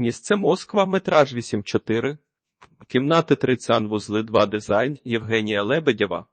Місце Москва, метраж 8.4, кімнати 3 санвузли 2 дизайн Євгенія Лебедєва,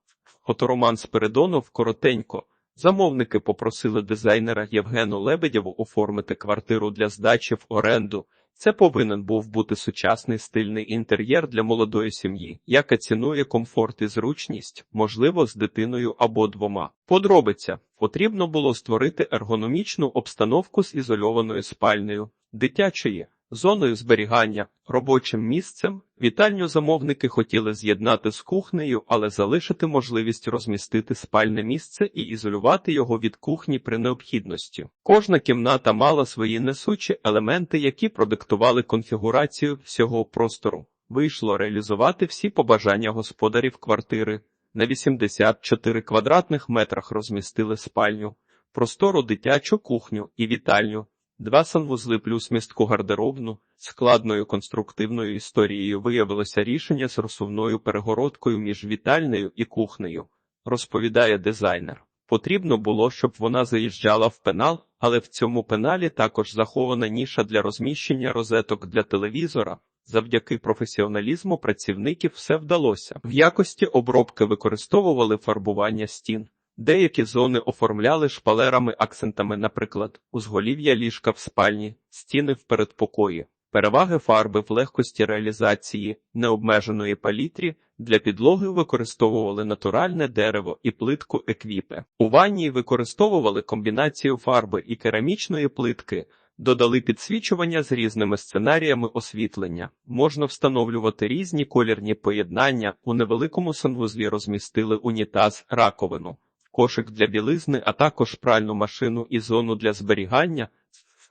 фотороман Спиридонов коротенько. Замовники попросили дизайнера Євгену Лебедєву оформити квартиру для здачі в оренду. Це повинен був бути сучасний стильний інтер'єр для молодої сім'ї, яка цінує комфорт і зручність, можливо, з дитиною або двома. Подробиця потрібно було створити ергономічну обстановку з ізольованою спальнею, дитячої, зоною зберігання, робочим місцем. Вітальню замовники хотіли з'єднати з кухнею, але залишити можливість розмістити спальне місце і ізолювати його від кухні при необхідності. Кожна кімната мала свої несучі елементи, які продиктували конфігурацію всього простору. Вийшло реалізувати всі побажання господарів квартири. На 84 квадратних метрах розмістили спальню, простору дитячу кухню і вітальню, два санвузли плюс містку гардеробну. Складною конструктивною історією виявилося рішення з розсувною перегородкою між вітальнею і кухнею, розповідає дизайнер. Потрібно було, щоб вона заїжджала в пенал, але в цьому пеналі також захована ніша для розміщення розеток для телевізора. Завдяки професіоналізму працівників все вдалося. В якості обробки використовували фарбування стін. Деякі зони оформляли шпалерами-акцентами, наприклад, узголів'я ліжка в спальні, стіни в передпокої. Переваги фарби в легкості реалізації необмеженої палітрі для підлоги використовували натуральне дерево і плитку еквіпе. У ванні використовували комбінацію фарби і керамічної плитки, додали підсвічування з різними сценаріями освітлення. Можна встановлювати різні колірні поєднання. У невеликому санвузлі розмістили унітаз, раковину, кошик для білизни, а також пральну машину і зону для зберігання,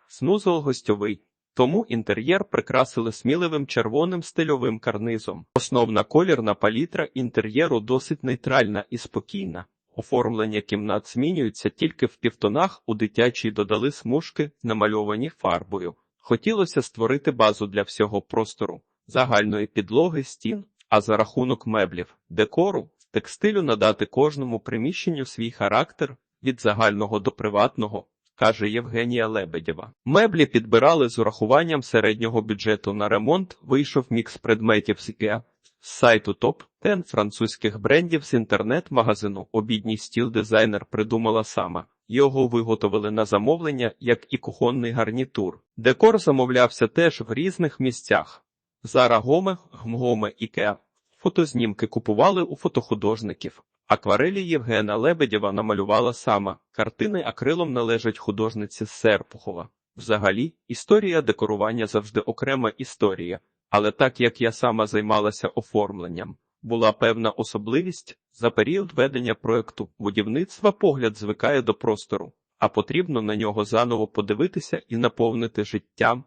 снузол гостьовий. Тому інтер'єр прикрасили сміливим червоним стильовим карнизом. Основна колірна палітра інтер'єру досить нейтральна і спокійна. Оформлення кімнат змінюється тільки в півтонах, у дитячій додали смужки, намальовані фарбою. Хотілося створити базу для всього простору, загальної підлоги, стін, а за рахунок меблів, декору, текстилю надати кожному приміщенню свій характер від загального до приватного каже Євгенія Лебедєва. Меблі підбирали з урахуванням середнього бюджету на ремонт. Вийшов мікс предметів з IKEA. З сайту топ 10 французьких брендів з інтернет-магазину. Обідній стіл дизайнер придумала сама. Його виготовили на замовлення, як і кухонний гарнітур. Декор замовлявся теж в різних місцях. Зара Гоме, Гмгоме Ікеа. Фотознімки купували у фотохудожників. Акварелі Євгена Лебедєва намалювала сама. Картини акрилом належать художниці Серпухова. Взагалі, історія декорування завжди окрема історія, але так як я сама займалася оформленням, була певна особливість за період ведення проекту будівництва погляд звикає до простору, а потрібно на нього заново подивитися і наповнити життям.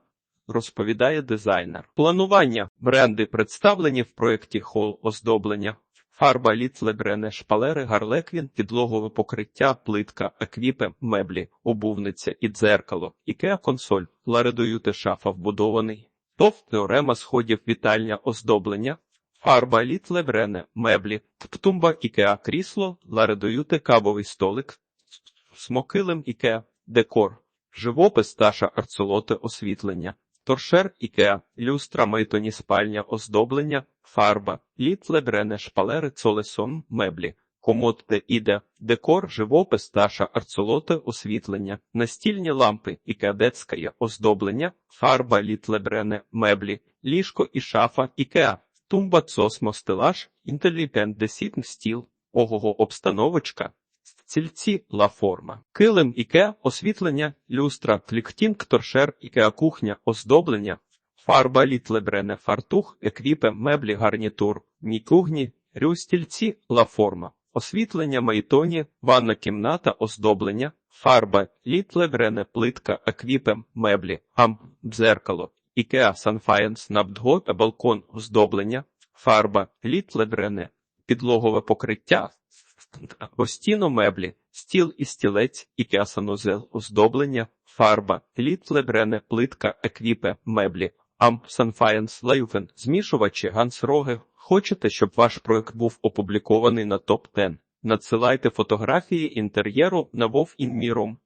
Розповідає дизайнер. Планування бренди представлені в проєкті хол оздоблення. Фарба літлебрене, шпалери, гарлеквін, підлогове покриття, плитка, еквіпи, меблі, обувниця і дзеркало, ікеа консоль, ларедоюте шафа вбудований, тов, теорема сходів вітальня оздоблення, фарба літлебрене, меблі, птумба ікеа крісло, ларедоюте кавовий столик, смокилим ікеа, декор, живопис таша арцелоте освітлення. Торшер Ікеа, люстра Мейтоні спальня, оздоблення, фарба, літле брене шпалери, цолесон, меблі, комод де іде, декор, живопис, таша, арцелоте, освітлення, настільні лампи, Ікеа детськає, оздоблення, фарба, літле брене, меблі, ліжко і шафа, Ікеа, тумба, цосмо, стелаж, інтелігент, десітн, стіл, ого обстановочка, Стільці ла форма, килим іке, освітлення, люстра, кліктінг, торшер, ікеа кухня, оздоблення, фарба літлебрене, фартух, еквіпе, меблі, гарнітур, мікугні, рю стільці ла форма, освітлення, майтоні, ванна кімната, оздоблення, фарба, літлебрене, плитка, еквіпе, меблі, ам, дзеркало, ікеа, санфаєнс, набдго, балкон, оздоблення, фарба, літлебрене, підлогове покриття, Постіно меблі, стіл і стілець, і санузел, оздоблення, фарба, літ, лебрене, плитка, еквіпе, меблі, амп, санфаєнс, лайфен, змішувачі, гансроги. Хочете, щоб ваш проект був опублікований на топ 10 Надсилайте фотографії інтер'єру на Вов Крю.